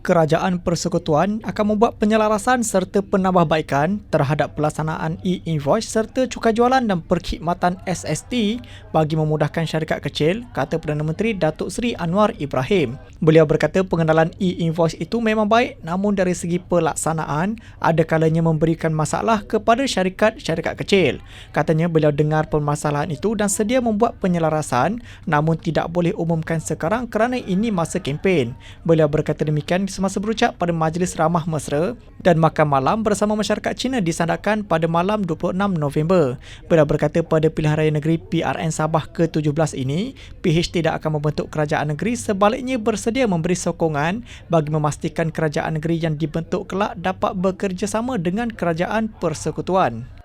Kerajaan Persekutuan akan membuat penyelarasan serta penambahbaikan terhadap pelaksanaan e-invoice serta cukai jualan dan perkhidmatan SST bagi memudahkan syarikat kecil, kata Perdana Menteri Datuk Seri Anwar Ibrahim. Beliau berkata pengenalan e-invoice itu memang baik namun dari segi pelaksanaan ada kalanya memberikan masalah kepada syarikat-syarikat kecil. Katanya beliau dengar permasalahan itu dan sedia membuat penyelarasan namun tidak boleh umumkan sekarang kerana ini masa kempen. Beliau berkata demikian semasa berucap pada Majlis Ramah Mesra dan makan malam bersama masyarakat Cina disandarkan pada malam 26 November. Beliau berkata pada pilihan raya negeri PRN Sabah ke-17 ini, PH tidak akan membentuk kerajaan negeri sebaliknya bersedia memberi sokongan bagi memastikan kerajaan negeri yang dibentuk kelak dapat bekerjasama dengan kerajaan persekutuan.